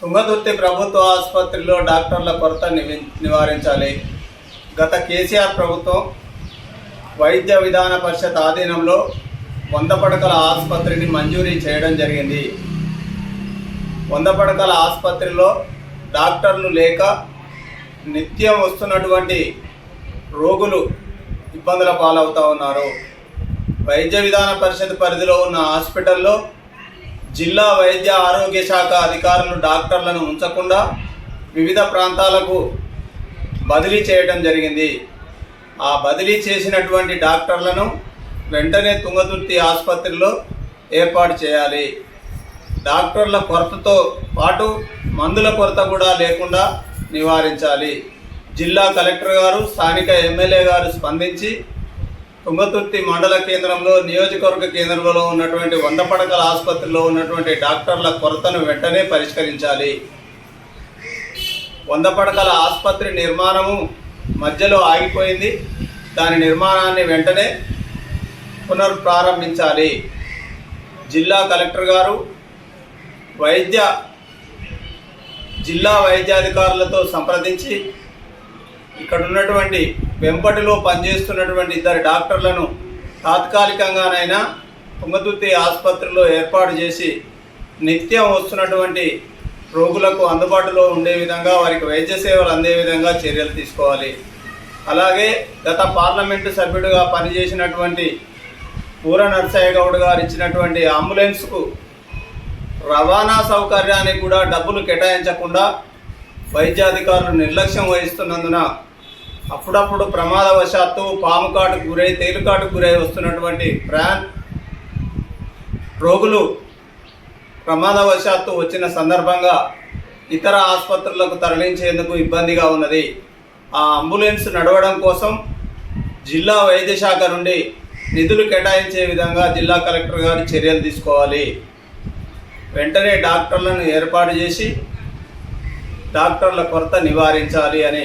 తుంగతుర్తి ప్రభుత్వ ఆసుపత్రిలో డాక్టర్ల కొరత నివి- నివారించాలి. గత కేసీఆర్ ప్రభుత్వం వైద్య విధాన పరిషత్ ఆధీనంలో వంద పడకల ఆసుపత్రిని మంజూరీ చేయడం జరిగింది. వంద పడకల ఆసుపత్రిలో డాక్టర్లు లేక నిత్యం వస్తున్నటువంటి రోగులు ఇబ్బందుల పాలవుతూ ఉన్నారు. వైద్య విధాన పరిషత్ పరిధిలో ఉన్న హాస్పిటల్లో జిల్లా వైద్య ఆరోగ్య శాఖ అధికారులు డాక్టర్లను ఉంచకుండా వివిధ ప్రాంతాలకు బదిలీ చేయడం జరిగింది. ఆ బదిలీ చేసినటువంటి డాక్టర్లను వెంటనే తుంగతుర్తి ఆసుపత్రిలో ఏర్పాటు చేయాలి. డాక్టర్ల కొరతతో పాటు మందుల కొరత కూడా లేకుండా నివారించాలి. జిల్లా కలెక్టర్ గారు స్థానిక ఎమ్మెల్యే గారు స్పందించి తుంగతుర్తి మండల కేంద్రంలో నియోజకవర్గ కేంద్రంలో ఉన్నటువంటి వంద పడకల ఆసుపత్రిలో ఉన్నటువంటి డాక్టర్ల కొరతను వెంటనే పరిష్కరించాలి. వంద పడకల ఆసుపత్రి నిర్మాణము మధ్యలో ఆగిపోయింది. దాని నిర్మాణాన్ని వెంటనే పునర్ప్రారంభించాలి. జిల్లా కలెక్టర్ గారు వైద్య జిల్లా వైద్యాధికారులతో సంప్రదించి ఇక్కడ ఉన్నటువంటి వెంపటిలో పనిచేస్తున్నటువంటి ఇద్దరు డాక్టర్లను తాత్కాలికంగానైనా తుంగతుర్తి ఆసుపత్రిలో ఏర్పాటు చేసి నిత్యం వస్తున్నటువంటి రోగులకు అందుబాటులో ఉండే విధంగా వారికి వైద్య సేవలు అందే విధంగా చర్యలు తీసుకోవాలి. అలాగే గత పార్లమెంటు సభ్యుడిగా పనిచేసినటువంటి పూర నర్సయ్య గౌడ్ గారు ఇచ్చినటువంటి అంబులెన్స్కు రవాణా సౌకర్యానికి కూడా డబ్బులు కేటాయించకుండా వైద్యాధికారులు నిర్లక్ష్యం వహిస్తున్నందున అప్పుడప్పుడు ప్రమాదవశాత్తు పాము కాటు గురై తేలికాటు గురై వస్తున్నటువంటి ప్రాన్ రోగులు ప్రమాదవశాత్తు వచ్చిన సందర్భంగా ఇతర ఆసుపత్రులకు తరలించేందుకు ఇబ్బందిగా ఉన్నది. ఆ అంబులెన్స్ నడవడం కోసం జిల్లా వైద్య శాఖ నుండి నిధులు కేటాయించే విధంగా జిల్లా కలెక్టర్ గారు చర్యలు తీసుకోవాలి. వెంటనే డాక్టర్లను ఏర్పాటు చేసి డాక్టర్ల కొరత నివారించాలి అని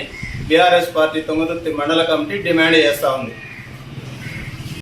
బీఆర్ఎస్ పార్టీ తుంగతుర్తి మండల కమిటీ డిమాండ్ చేస్తూ ఉంది.